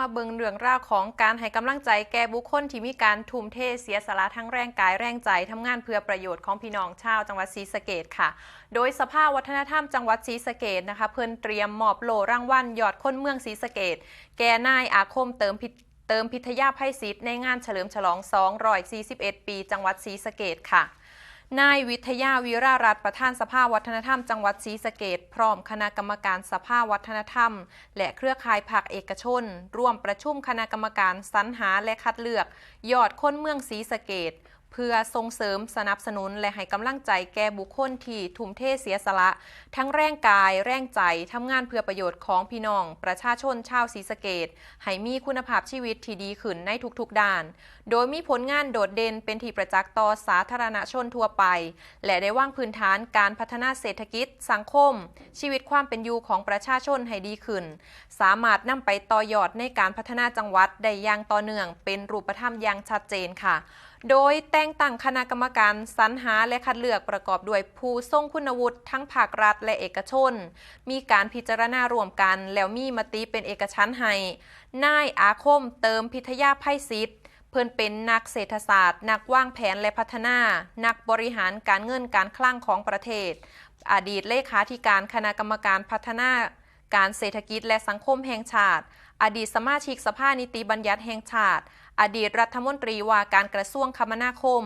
มาเบิงเรื่องราวของการให้กำลังใจแก่บุคคลที่มีการทุ่มเทเสียสละทั้งแรงกายแรงใจทำงานเพื่อประโยชน์ของพี่น้องชาวจังหวัดศรีสะเกดค่ะ โดยสภาวัฒนธรรมจังหวัดศรีสะเกดนะคะ เพิ่นเตรียมมอบโล่รางวัลยอดคนเมืองศรีสะเกดแก่นายอาคมเติมพิเติมพิทยาไพศิษฐ์ในงานเฉลิมฉลอง 241 ปี จังหวัดศรีสะเกดค่ะ นายวิทยาวิรารัตน์ประธานสภาวัฒนธรรมจังหวัดศรีสะเกดพร้อมคณะกรรมการสภาวัฒนธรรม และเครือข่ายภาคเอกชน ร่วมประชุมคณะกรรมการสรรหาและคัดเลือก ยอดคนเมืองศรีสะเกด เพื่อส่งเสริมสนับสนุนและให้กำลังใจแก่บุคคลที่ทุ่มเทเสียสละ ทั้งแรงกายแรงใจทำงานเพื่อประโยชน์ของพี่น้อง ประชาชนชาวศรีสะเกดให้มีคุณภาพชีวิตที่ดีขึ้นในทุกๆด้าน โดยมีผลงานโดดเด่นเป็นที่ประจักษ์ต่อสาธารณชนทั่วไป และได้วางพื้นฐานการพัฒนาเศรษฐกิจ สังคม ชีวิตความเป็นอยู่ของประชาชนให้ดีขึ้น สามารถนำไปต่อยอดในการพัฒนาจังหวัดได้อย่างต่อเนื่อง เป็นรูปธรรมอย่างชัดเจนค่ะ โดยแต่งตั้งคณะกรรมการสรรหาและคัดเลือกประกอบด้วยผู้ทรงคุณวุฒิทั้งภาครัฐและเอกชน มีการพิจารณารวมกัน แล้วมีมติเป็นเอกชั้นให้ นายอาคมเติมพิทยาไพศิษฐ์เพิ่นเป็นนักเศรษฐศาสตร์ นักวางแผนและพัฒนา นักบริหารการเงินการคลังของประเทศ อดีตเลขาธิการคณะกรรมการพัฒนา การเศรษฐกิจและสังคมแห่งชาติ อดีตสมาชิกสภานิติบัญญัติแห่งชาติ อดีตรัฐมนตรีว่าการกระทรวงคมนาคม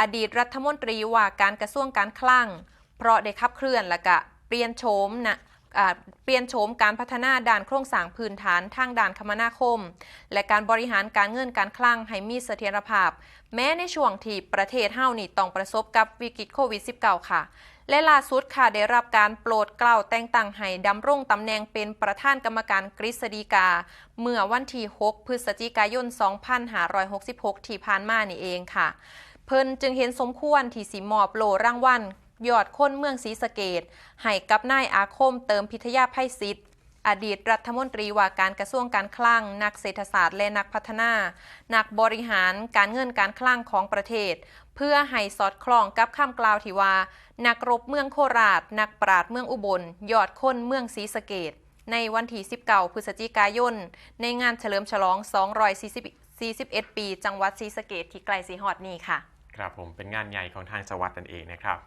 อดีตรัฐมนตรีว่าการกระทรวงการคลัง เพราะได้ขับเคลื่อนและกะเปลี่ยนโฉมนะเปลี่ยนโฉมการพัฒนาด้านโครงสร้างพื้นฐานทางด้านคมนาคม และการบริหารการเงินการคลังให้มีเสถียรภาพ แม้ในช่วงที่ประเทศเฮานี่ต้องประสบกับวิกฤตโควิด -19 ค่ะ และล่าสุดค่ะได้รับการโปรดเกล้าแต่งตั้งให้ดำรงตำแหน่งเป็นประธานกรรมการกฤษฎีกา เมื่อวันที่ 6 พฤศจิกายน 2566 ที่ผ่านมานี่เองค่ะ เพิ่นจึงเห็นสมควรที่สิมอบโลรางวัลยอดคนเมืองศรีสะเกดให้กับนายอาคมเติมพิทยาไพศิษฐ์อดีตรัฐมนตรีว่าการกระทรวงการคลัง นักเศรษฐศาสตร์และนักพัฒนา นักบริหารการเงินการคลังของประเทศ พื่อให้สอดคล้องกับคำกล่าวที่ว่า นักรบเมืองโคราช นักปราดเมืองอุบล ยอดคนเมืองศรีสะเกดในวันที่ 19 พฤศจิกายน ในงานเฉลิมฉลอง 241 ปี จังหวัดศรีสะเกดที่ไกลสีหอดนี้ค่ะ ครับผมเป็นงานใหญ่ของทางจังหวัดนั่นเองนะครับ